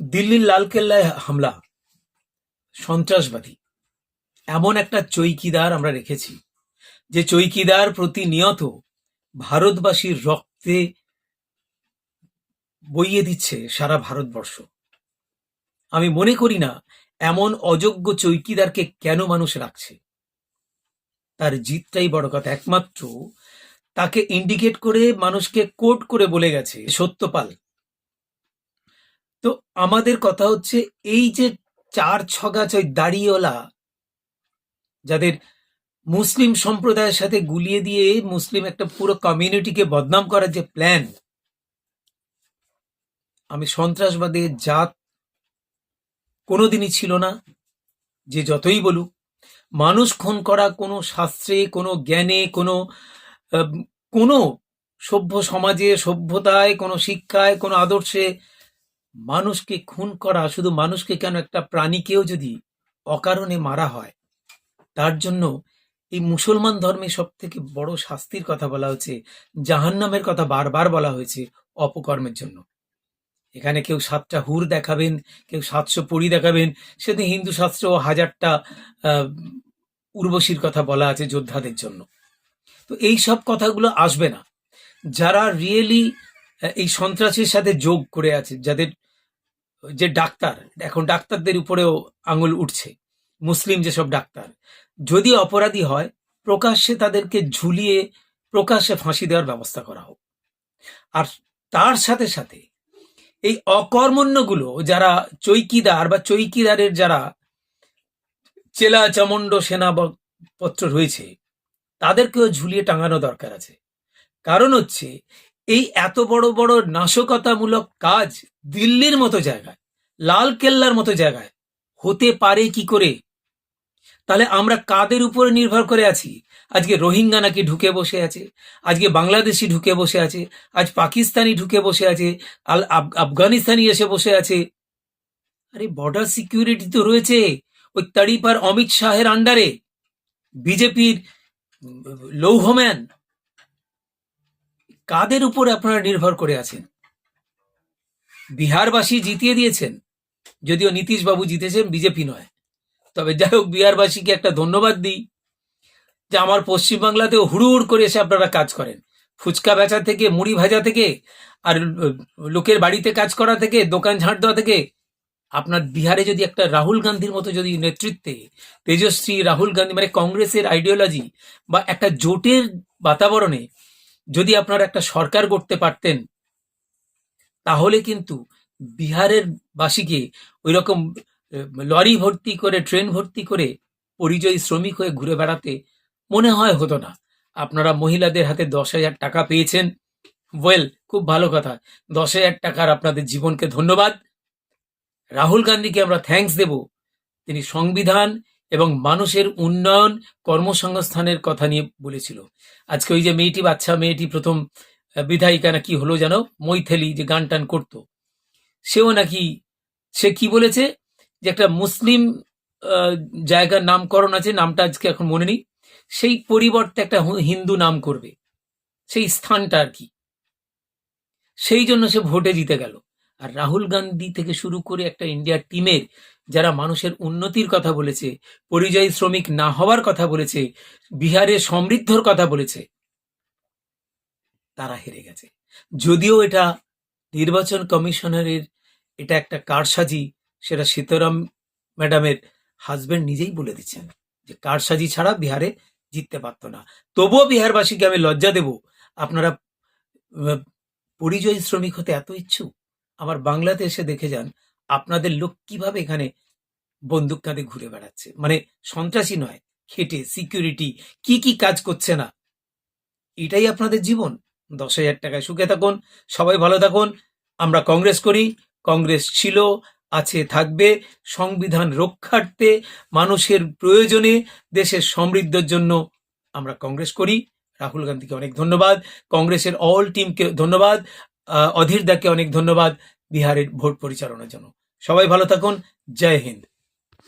দিল্লির লালকেল্লায় হামলা, সন্ত্রাসবাদী। এমন একটা চৈকিদার আমরা রেখেছি, যে চৈকিদার প্রতিনিয়ত ভারতবাসীর রক্তে বইয়ে দিচ্ছে সারা ভারতবর্ষ। আমি মনে করি না এমন অযোগ্য চৈকিদারকে কেন মানুষ রাখছে। তার জিতটাই বড় কথা। একমাত্র তাকে ইন্ডিকেট করে মানুষকে কোট করে বলে গেছে সত্যপাল। তো আমাদের কথা হচ্ছে এই যে চার ছগাছ ওই দাড়িওয়ালা, যাদের মুসলিম সম্প্রদায়ের সাথে গুলিয়ে দিয়ে মুসলিম একটা পুরো কমিউনিটিকে বদনাম করার যে প্ল্যান আমি সন্ত্রাসবাদের জাত কোনোদিনই ছিল না, যে যতই বলুক। মানুষ খুন করা কোনো শাস্ত্রে, কোনো জ্ঞানে, কোনো কোনো সভ্য সমাজে, সভ্যতায়, কোনো শিক্ষায়, কোনো আদর্শে মানুষকে খুন করা, শুধু মানুষকে কেন, একটা প্রাণীকেও যদি অকারণে মারা হয়, তার জন্য এই মুসলমান ধর্মে সব থেকে বড় শাস্তির কথা বলা হচ্ছে, জাহান্নামের কথা বারবার বলা হয়েছে অপকর্মের জন্য। এখানে কেউ সাতটা হুর দেখাবেন, কেউ সাতশো পরি দেখাবেন, সেদিন হিন্দু শাস্ত্র হাজারটা উর্বশীর কথা বলা আছে যোদ্ধাদের জন্য। তো এই সব কথাগুলো আসবে না। যারা রিয়েলি এই সন্ত্রাসের সাথে যোগ করে আছে, যাদের যে ডাক্তার, এখন ডাক্তারদের উপরেও আঙুল উঠছে, মুসলিম যেসব ডাক্তার। যদি অপরাধী হয়, প্রকাশ্যে তাদেরকে ঝুলিয়ে প্রকাশ্যে ফাঁসি দেওয়ার ব্যবস্থা করা হোক। আর তার সাথে সাথে এই অকর্মণ্যগুলো, যারা চৈকিদার বা চৈকিদারের যারা চেলা চামণ্ড সেনাপত্র রয়েছে, তাদেরকেও ঝুলিয়ে টাঙানো দরকার আছে। কারণ হচ্ছে এই এত বড় বড় নাশকতামূলক কাজ দিল্লির মতো জায়গায়, লাল কেল্লার মতো জায়গায় হতে পারে কি করে? তাহলে আমরা কাদের উপরে নির্ভর করে আছি? আজকে রোহিঙ্গা নাকি ঢুকে বসে আছে? আজকে বাংলাদেশি ঢুকে বসে আছে? আজ পাকিস্তানি ঢুকে বসে আছে? আল আফ- আফগানিস্তানি এসে বসে আছে? আরে বর্ডার সিকিউরিটি তো রয়েছে। ওই তাড়িপার অমিত শাহের আন্ডারে বিজেপির লৌহম্যান কাদের উপর আপনারা নির্ভর করে আছেন? বিহারবাসী জিতিয়ে দিয়েছেন, যদিও নীতিশবাবু জিতেছেন, বিজেপি নয়। তবে যাই হোক, বিহারবাসীকে একটা ধন্যবাদ দিই যে আমার পশ্চিমবাংলাতেও হুড়ুহুড় করে এসে আপনারা কাজ করেন। ফুচকা বেচা থেকে, মুড়ি ভাজা থেকে, আর লোকের বাড়িতে কাজ করা থেকে, দোকান ঝাঁট দেওয়া থেকে, আপনার বিহারে যদি একটা রাহুল গান্ধীর মতো যদি নেতৃত্বে তেজস্বী রাহুল গান্ধী মানে কংগ্রেসের আইডিওলজি বা একটা জোটের বাতাবরণে যদি আপনারা একটা সরকার করতে পারতেন, তাহলে কিন্তু বিহারের বাসীকে ওই রকম লরি ভর্তি করে, ট্রেন ভর্তি করে পরিযায়ী শ্রমিক হয়ে ঘুরে বেড়াতে মনে হয় হতো না। আপনারা মহিলাদের হাতে দশ হাজার টাকা পেয়েছেন। ওয়েল, খুব ভালো কথা। দশ হাজার টাকার আপনাদের জীবনকে ধন্যবাদ। রাহুল গান্ধীকে আমরা থ্যাঙ্কস দেব। তিনি সংবিধান এবং মানুষের উন্নয়ন কর্মসংস্থানের কথা নিয়ে বলেছিল। আজকে ওই যে মেয়েটি বাচ্চা, মেয়েটি প্রথম বিধায়িকা না কি হলো যেন, মৈথেলি যে গান টান করতো, সেও নাকি, সে কি বলেছে যে একটা মুসলিম জায়গার নামকরণ আছে, নামটা আজকে এখন মনে নেই, সেই পরিবর্তে একটা হিন্দু নাম করবে, সেই স্থানটা আর কি। সেই জন্য সে ভোটে জিতে গেল। আর রাহুল গান্ধী থেকে শুরু করে একটা ইন্ডিয়ার টিমের যারা মানুষের উন্নতির কথা বলেছে, পরিযায়ী শ্রমিক না হওয়ার কথা বলেছে, বিহারের সমৃদ্ধর কথা বলেছে, তারা হেরে গেছে। যদিও এটা নির্বাচন কমিশনারের এটা একটা কারসাজি, সেটা সীতারাম ম্যাডামের হাজবেন্ড নিজেই বলে দিচ্ছেন যে কারসাজি ছাড়া বিহারে জিততে পারতো না। তবুও বিহারবাসীকে আমি লজ্জা দেব, আপনারা পরিযায়ী শ্রমিক হতে এত ইচ্ছুক? আমার বাংলাতে এসে দেখে যান আপনাদের লোক কীভাবে এখানে বন্দুক কাঁধে ঘুরে বেড়াচ্ছে। মানে সন্ত্রাসী নয়, খেটে সিকিউরিটি কি কি কাজ করছে না। এটাই আপনাদের জীবন। দশ হাজার টাকায় সুখে থাকুন, সবাই ভালো থাকুন। আমরা কংগ্রেস করি, কংগ্রেস ছিল, আছে, থাকবে। সংবিধান রক্ষার্থে মানুষের প্রয়োজনে দেশের সমৃদ্ধর জন্য আমরা কংগ্রেস করি। রাহুল গান্ধীকে অনেক ধন্যবাদ। কংগ্রেসের অল টিমকে ধন্যবাদ। অধীর দাকে অনেক ধন্যবাদ বিহারের ভোট পরিচালনার জন্য। সবাই ভালো থাকুন। জয় হিন্দ।